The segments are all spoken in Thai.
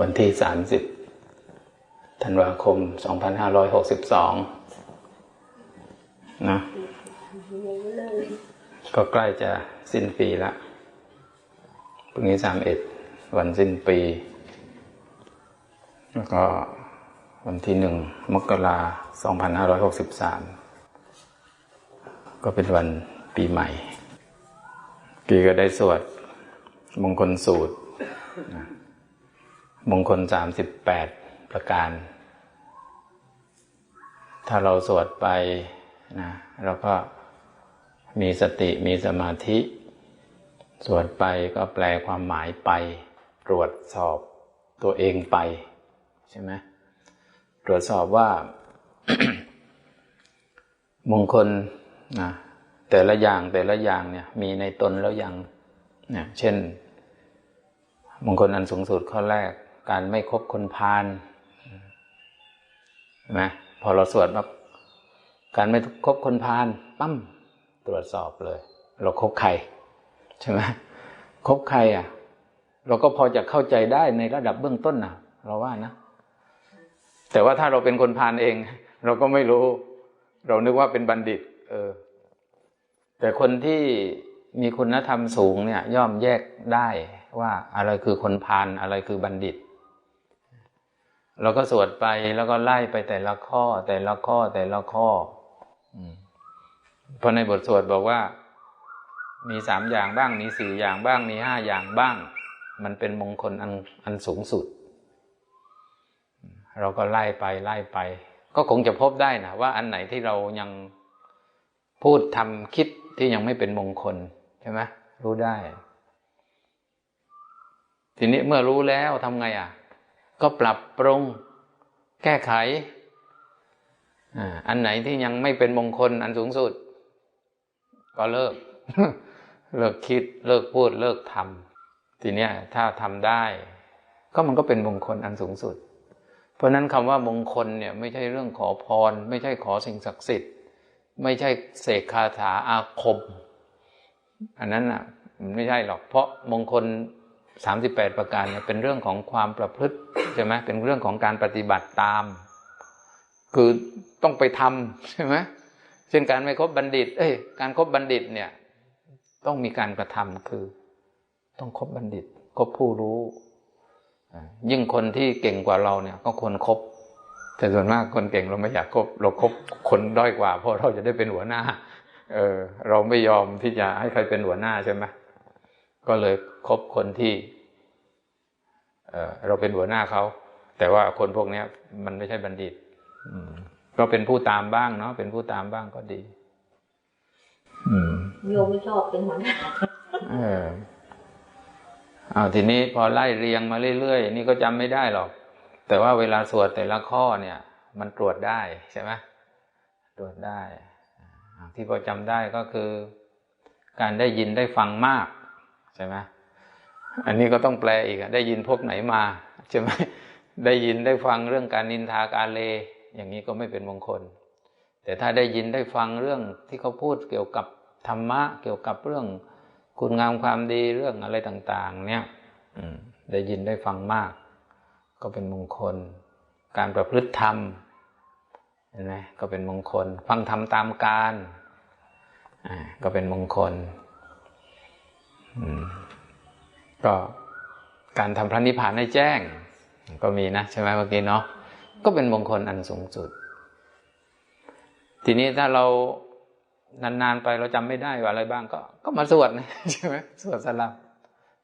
วันที่ 30 ธันวาคม 2562 นะ ก็ใกล้จะสิ้นปีละพรุ่งนี้ 31 วันสิ้นปี แล้วก็วันที่หนึ่งมกราสองพันห้าร้อยหกสิบสามก็เป็นวันปีใหม่ กีก็ได้สวดมงคลสูตรนะ มงคลสามสิบแปดประการ ถ้าเราสวดไปนะเราก็มีสติมีสมาธิ สวดไปก็แปลความหมายไป ตรวจสอบตัวเองไป ใช่ไหมตรวจสอบว่ามงคลนะแต่ละอย่างแต่ละอย่างเนี่ยมีในตนแล้วยังเนี่ยเช่น มงคลอันสูงสุดข้อแรก การไม่คบคนพาลใช่ไหมพอเราสวดว่าการไม่คบคนพาลปั้มตรวจสอบเลย เราคบใครใช่ไหมคบใครอะ เราก็พอจะเข้าใจได้ในระดับเบื้องต้นนะเราว่านะ แต่ว่าถ้าเราเป็นคนพาลเอง เราก็ไม่รู้ เรานึกว่าเป็นบัณฑิต เออ แต่คนที่มีคุณธรรมสูงเนี่ย ย่อมแยกได้ว่าอะไรคือคนพาลอะไรคือบัณฑิต เราก็สวดไปแล้วก็ไล่ไปแต่ละข้อ แต่ละข้อแต่ละข้อเพราะในบทสวดบอกว่า มีสามอย่างบ้าง มีสี่อย่างบ้าง มีห้าอย่างบ้าง มันเป็นมงคลอันอันสูงสุด เราก็ไล่ไปไล่ไป ก็คงจะพบได้นะว่าอันไหนที่เรายังพูดทำคิดที่ยังไม่เป็นมงคลใช่ไหมรู้ได้ ทีนี้เมื่อรู้แล้วทำไงอะ ก็ปรับปรุง แก้ไข อันไหนที่ยังไม่เป็นมงคลอันสูงสุด ก็เลิก เลิกคิดเลิกพูดเลิกทำทีเนี้ยถ้าทำได้ ก็มันก็เป็นมงคลอันสูงสุด เพราะนั้นคำว่ามงคลเนี่ยไม่ใช่เรื่องขอพร ไม่ใช่ขอสิ่งศักดิ์สิทธิ์ ไม่ใช่เสกคาถาอาคม อันนั้นอะไม่ใช่หรอกเพราะมงคลสามสิบแปดประการเนี่ยเป็นเรื่องของความประพฤติ ใช่ไหมเป็นเรื่องของการปฏิบัติตาม คือต้องไปทำใช่ไหมเช่นการไม่คบบัณฑิต เอ้ย การครบบัณฑิตเนี่ย ต้องมีการกระทำคือ ต้องคบบัณฑิตคบผู้รู้ยิ่งคนที่เก่งกว่าเราเนี่ย ก็ควรครบแต่ส่วนมากคนเก่งเราไม่อยากคบเราครบคนด้อยกว่า เพราะเราจะได้เป็นหัวหน้า เออ เราไม่ยอมที่จะให้ใครเป็นหัวหน้าใช่ไหมก็เลยคบคนที่ เออเราเป็นหัวหน้าเขาแต่ว่าคนพวกนี้มันไม่ใช่บัณฑิตอืมก็เป็นผู้ตามบ้างเนาะเป็นผู้ตามบ้างก็ดีอืมโยมไม่ชอบเป็นหัวหน้าเออเอาทีนี้พอไล่เรียงมาเรื่อยๆนี่ก็จำไม่ได้หรอก แต่ว่าเวลาสวดแต่ละข้อเนี่ย มันตรวจได้ใช่ไหมตรวจได้ที่พอจำได้ก็คือ การได้ยินได้ฟังมากใช่ไหม อันนี้ก็ต้องแปลอีกอะได้ยินพวกไหนมาใช่ไหมได้ยินได้ฟังเรื่องการนินทาการเลอย่างนี้ก็ไม่เป็นมงคล แต่ถ้าได้ยินได้ฟังเรื่องที่เขาพูดเกี่ยวกับธรรมะ เกี่ยวกับเรื่องคุณงามความดีเรื่องอะไรต่าง ๆ เนี่ยได้ยินได้ฟังมาก ก็เป็นมงคล การประพฤติธรรมเห็นไหมก็เป็นมงคล ฟังธรรมตามการก็เป็นมงคล ก็การทำพระนิพพานให้แจ้ง ก็มีนะใช่ไหมเมื่อกี้เนาะก็เป็นมงคลอันสูงสุด ทีนี้ถ้าเรานานๆไปเราจำไม่ได้ว่าอะไรบ้างก็ ก็มาสวดใช่ไหมสวดสลับ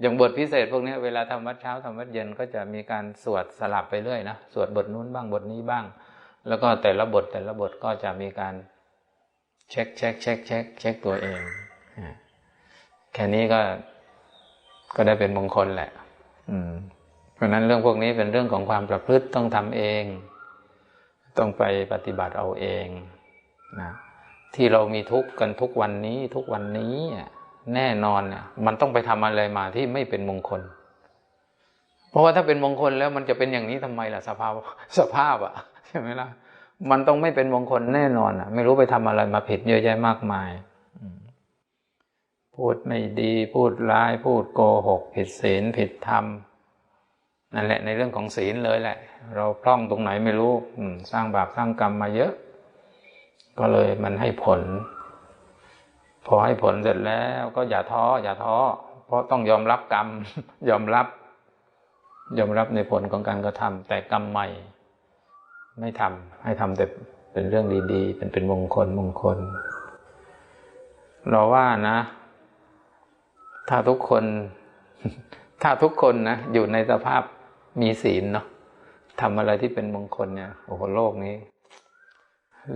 อย่างบทพิเศษพวกนี้เวลาทำวัดเช้าทำวัดเย็นก็จะมีการสวดสลับไปเรื่อยนะสวดบทนู้นบ้างบทนี้บ้าง แล้วก็แต่ละบทแต่ละบทก็จะมีการเช็คเช็คเช็คเช็คเช็คตัวเองแค่นี้ก็ ก็ได้เป็นมงคลแหละ อืม เพราะนั้นเรื่องพวกนี้เป็นเรื่องของความประพฤติต้องทำเอง ต้องไปปฏิบัติเอาเองนะที่เรามีทุกข์กันทุกวันนี้ทุกวันนี้แน่นอนเนี่ยมันต้องไปทำอะไรมาที่ไม่เป็นมงคล เพราะว่าถ้าเป็นมงคลแล้วมันจะเป็นอย่างนี้ทำไมล่ะสภาพสภาพอะใช่ไหมล่ะมันต้องไม่เป็นมงคลแน่นอนอะไม่รู้ไปทำอะไรมาผิดเยอะแยะมากมาย พูดไม่ดีพูดร้ายพูดโกหก ผิดศีลผิดธรรมนั่นแหละในเรื่องของศีลเลยแหละ เราพร่องตรงไหนไม่รู้สร้างบาปสร้างกรรมมาเยอะ ก็เลยมันให้ผล พอให้ผลเสร็จแล้วก็อย่าท้ออย่าท้อเพราะต้องยอมรับกรรม ยอมรับ ยอมรับในผลของการกระทำแต่กรรมใหม่ ไม่ทำให้ทำแต่เป็นเรื่องดีๆ เป็นเป็นมงคลมงคล เราว่านะ ถ้าทุกคน ถ้าทุกคนนะอยู่ในสภาพมีศีลเนาะทำอะไรที่เป็นมงคลเนี่ยโอ้โหโลกนี้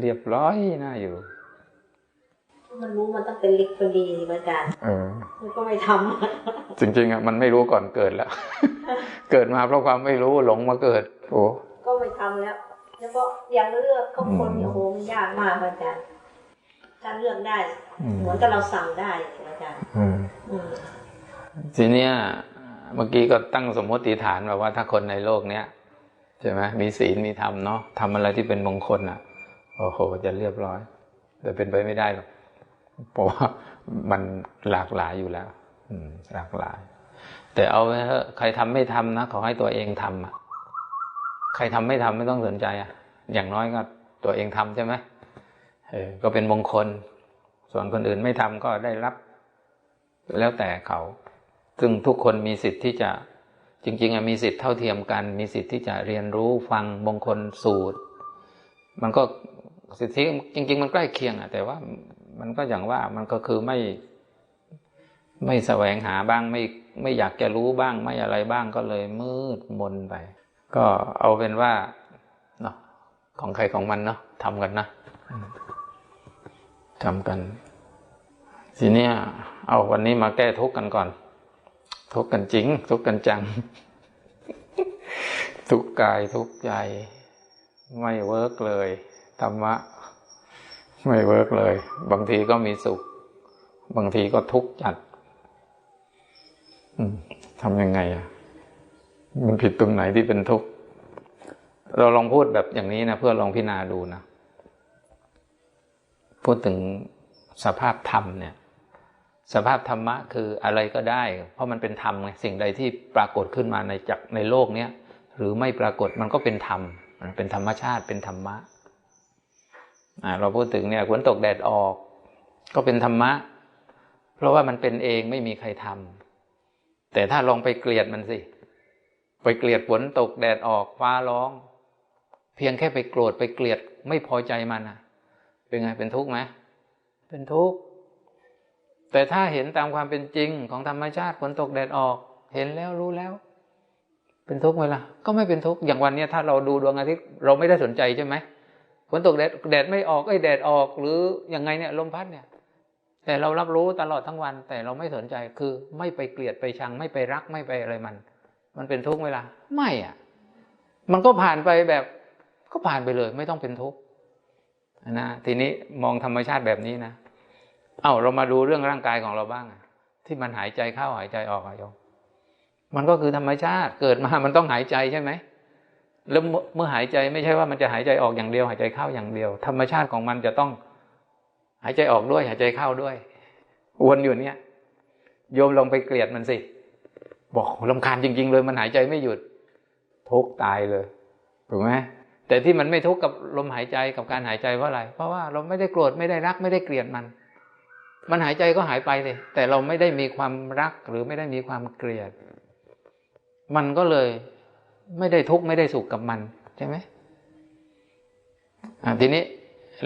เรียบร้อยน่าอยู่ มันรู้มันต้องเป็นลิกเป็นดีสิอาจารย์เออมันก็ไม่ทำจริง ๆอะมันไม่รู้ก่อนเกิดแล้ว เกิดมาเพราะความไม่รู้หลงมาเกิด โอ้ก็ไม่ทำแล้วแล้วก็ยังเลือกก็คนอืมเนี่ยโอ้โหมันยากมากอาจารย์ถ้าเลือกได้อืมเหมือนกับเราสั่งได้อาจารย์อืมอืม ทีเนี้ยเมื่อกี้ก็ตั้งสมมติฐานแบบว่าถ้าคนในโลกเนี้ยใช่ไหมมีศีลมีธรรมเนาะทำอะไรที่เป็นมงคลอะโอ้โหจะเรียบร้อย แต่เป็นไปไม่ได้หรอกเพราะว่ามันหลากหลายอยู่แล้วอืมหลากหลาย แต่เอาไว้เถอะใครทำไม่ทำนะขอให้ตัวเองทำอะใครทำไม่ทำไม่ต้องสนใจอะ อย่างน้อยก็ตัวเองทำใช่ไหมเออก็เป็นมงคล ส่วนคนอื่นไม่ทำก็ได้รับ แล้วแต่เขา ซึ่งทุกคนมีสิทธิ์ที่จะจริงๆอะมีสิทธิ์เท่าเทียมกัน มีสิทธิ์ที่จะเรียนรู้ฟังมงคลสูตร มันก็สิทธิจริง ๆ มันใกล้เคียงอะแต่ว่ามันก็อย่างว่ามันก็คือไม่ไม่แสวงหาบ้างไม่ไม่อยากจะรู้บ้างไม่อะไรบ้างก็เลยมืดมนไป ก็เอาเป็นว่าเนาะของใครของมันเนาะทำกันนะทำกัน ทีเนี้ย เอาวันนี้มาแก้ทุกข์กันก่อน ทุกข์กันจริง ทุกข์กันจัง ทุกกายทุกใจ ไม่เวิร์กเลยธรรมะ ไม่เวิร์กเลย บางทีก็มีสุข บางทีก็ทุกข์จัดทำยังไงอะมันผิดตรงไหนที่เป็นทุกข์เราลองพูดแบบอย่างนี้นะเพื่อลองพิจารณาดูนะพูดถึงสภาพธรรมเนี่ย สภาพธรรมะคืออะไรก็ได้ เพราะมันเป็นธรรมไงสิ่งใดที่ปรากฏขึ้นมาในจากในโลกเนี้ยหรือไม่ปรากฏมันก็เป็นธรรมมันเป็นธรรมชาติเป็นธรรมะอ่าเราพูดถึงเนี่ยฝนตกแดดออก ก็เป็นธรรมะ เพราะว่ามันเป็นเองไม่มีใครทำแต่ถ้าลองไปเกลียดมันสิ ไปเกลียดฝนตกแดดออกฟ้าร้อง เพียงแค่ไปโกรธไปเกลียดไม่พอใจมันอะ เป็นไงเป็นทุกข์ไหมเป็นทุกข์ แต่ถ้าเห็นตามความเป็นจริงของธรรมชาติฝนตกแดดออก เห็นแล้วรู้แล้ว เป็นทุกข์ไหมล่ะก็ไม่เป็นทุกข์อย่างวันนี้ถ้าเราดูดวงอาทิตย์เราไม่ได้สนใจใช่ไหมฝนตกแดดแดดไม่ออกไอ้แดดออกหรือยังไงเนี่ยลมพัดเนี่ย แต่เรารับรู้ตลอดทั้งวัน แต่เราไม่สนใจคือไม่ไปเกลียดไปชัง ไม่ไปรักไม่ไปอะไรมัน มันเป็นทุกข์ไหมล่ะไม่อะ มันก็ผ่านไปแบบก็ผ่านไปเลย ไม่ต้องเป็นทุกข์นะทีนี้มองธรรมชาติแบบนี้นะ เอา้าเรามาดูเรื่องร่างกายของเราบ้าง ที่มันหายใจเข้าหายใจออกอะโยมมันก็คือธรรมชาติเกิดมามันต้องหายใจใช่ไหมแล้วเมื่อหายใจไม่ใช่ว่ามันจะหายใจออกอย่างเดียว หายใจเข้าอย่างเดียว ธรรมชาติของมันจะต้อง หายใจออกด้วย หายใจเข้าด้วย วนอยู่เนี่ยโยมลองไปเกลียดมันสิ บอกลำคาญจริง ๆ เลยมันหายใจไม่หยุด ทุกตายเลยถูกไหมแต่ที่มันไม่ทุกข์กับลมหายใจกับการหายใจเพราะอะไร เพราะว่าเราไม่ได้โกรธไม่ได้รักไม่ได้เกลียดมัน มันหายใจก็หายไปเลยแต่เราไม่ได้มีความรักหรือไม่ได้มีความเกลียด มันก็เลยไม่ได้ทุกข์ไม่ได้สุขกับมันใช่ไหมอ่าทีนี้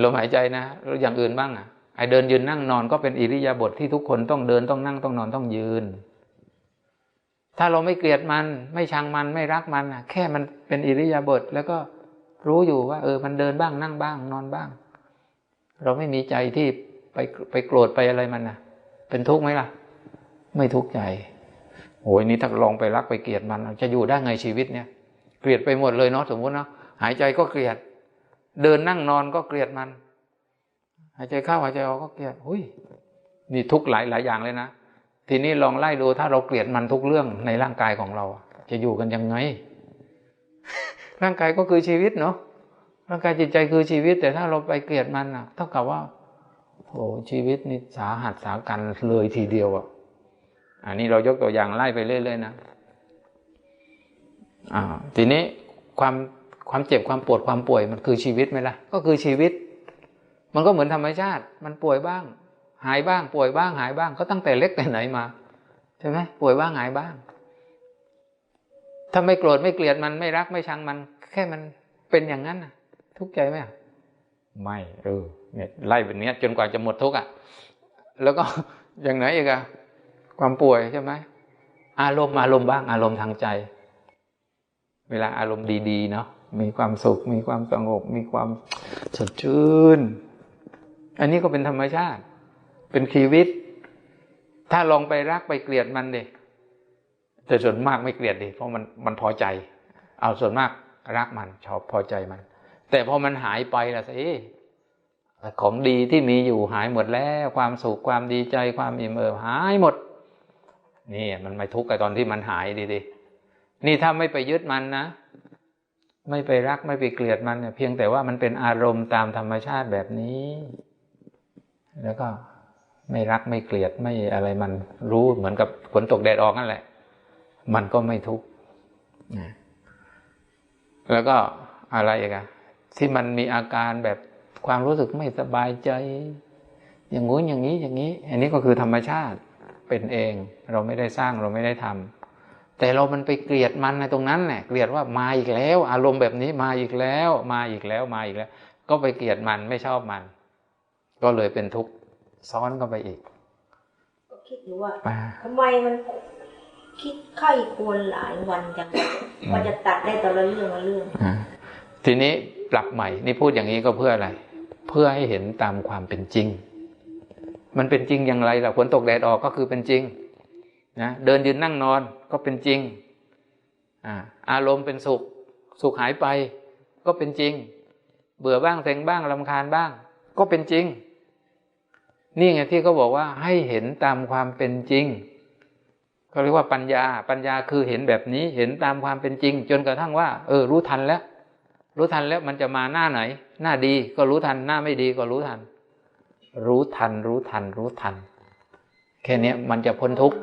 ลมหายใจนะอย่างอื่นบ้างอะไอเดินยืนนั่งนอนก็เป็นอิริยาบถทที่ทุกคนต้องเดินต้องนั่งต้องนอนต้องยืน ถ้าเราไม่เกลียดมัน ไม่ชังมันไม่รักมันอะ แค่มันเป็นอิริยาบถแล้วก็รู้อยู่ว่า เออ มันเดินบ้างนั่งบ้างนอนบ้าง เราไม่มีใจที่ ไปไปโกรธไปอะไรมันนะเป็นทุกข์ไหมล่ะ ไม่ทุกข์ใจโอ้ยนี่ถ้าลองไปรักไปเกลียดมันจะอยู่ได้ไงชีวิตเนี่ย เกลียดไปหมดเลยเนาะสมมติเนาะหายใจก็เกลียด เดินนั่งนอนก็เกลียดมัน หายใจเข้าหายใจออกก็เกลียดหุยนี่ทุกข์หลายหลายอย่างเลยนะทีนี้ลองไล่ดูถ้าเราเกลียดมันทุกเรื่องในร่างกายของเรา จะอยู่กันยังไง ร่างกายก็คือชีวิตเนาะร่างกายจิตใจคือชีวิต แต่ถ้าเราไปเกลียดมันอะ เท่ากับว่า โอ้ชีวิตนี่สาหัสสากันเลยทีเดียวอะ อันนี้เรายกตัวอย่างไล่ไปเรื่อยๆนะอ่าทีนี้ความความเจ็บความปวดความป่วยมันคือชีวิตไหมล่ะ ก็คือชีวิต มันก็เหมือนธรรมชาติ มันป่วยบ้าง หายบ้าง ป่วยบ้างหายบ้าง ก็ตั้งแต่เล็กแต่ไหนมาใช่ไหมป่วยบ้างหายบ้าง ถ้าไม่โกรธไม่เกลียดมันไม่รักไม่ชังมัน แค่มันเป็นอย่างนั้นนะทุกข์ใจไหมอะไม่เออ เนี่ยไล่แบบนี้จนกว่าจะหมดทุกข์อะแล้วก็อย่างไหนอีกอะความป่วยใช่ไหมอารมณ์อารมณ์บ้าง อารมณ์ทางใจ เวลาอารมณ์ดีๆเนาะมีความสุข มีความสงบ มีความสดชื่น อันนี้ก็เป็นธรรมชาติ เป็นชีวิต ถ้าลองไปรักไปเกลียดมันดิแต่ส่วนมากไม่เกลียดดิเพราะมันมันพอใจ เอาส่วนมากรักมันชอบพอใจมัน แต่พอมันหายไปละสิ ของดีที่มีอยู่หายหมดแล้ว ความสุขความดีใจความอิ่มเอิบหายหมด นี่มันไม่ทุกข์กับตอนที่มันหายดีดินี่ถ้าไม่ไปยึดมันนะ ไม่ไปรักไม่ไปเกลียดมันเนี่ยเพียงแต่ว่ามันเป็นอารมณ์ตามธรรมชาติแบบนี้ แล้วก็ไม่รักไม่เกลียดไม่อะไรมันรู้เหมือนกับฝนตกแดดออกนั่นแหละ มันก็ไม่ทุกข์นะแล้วก็อะไรอีกอะที่มันมีอาการแบบ ความรู้สึกไม่สบายใจ อย่างงู้นอย่างนี้อย่างนี้ อันนี้ก็คือธรรมชาติเป็นเอง เราไม่ได้สร้างเราไม่ได้ทำแต่เรามันไปเกลียดมันในตรงนั้นแหละเกลียดว่ามาอีกแล้ว อารมณ์แบบนี้มาอีกแล้ว มาอีกแล้วมาอีกแล้ว ก็ไปเกลียดมันไม่ชอบมัน ก็เลยเป็นทุกข์ซ้อนเข้าไปอีกก็คิดอยู่ว่าป่าทำไมมันคิดไข้ควรหลายวันจังกว่าจะตัดได้แต่ละเรื่องละเรื่องอ่าทีนี้ปรับใหม่ นี่พูดอย่างนี้ก็เพื่ออะไร เพื่อให้เห็นตามความเป็นจริง มันเป็นจริงอย่างไรล่ะฝนตกแดดออกก็คือเป็นจริงนะเดินยืนนั่งนอนก็เป็นจริงอาอารมณ์เป็นสุข สุขหายไป ก็เป็นจริง เบื่อบ้างเซ็งบ้างลำคาญบ้าง ก็เป็นจริง นี่ไงที่เขาบอกว่าให้เห็นตามความเป็นจริงเขาเรียกว่าปัญญา ปัญญาคือเห็นแบบนี้เห็นตามความเป็นจริง จนกระทั่งว่า เออรู้ทันแล้ว รู้ทันแล้วมันจะมาหน้าไหน หน้าดีก็รู้ทัน หน้าไม่ดีก็รู้ทัน รู้ทัน รู้ทัน รู้ทัน แค่นี้มันจะพ้นทุกข์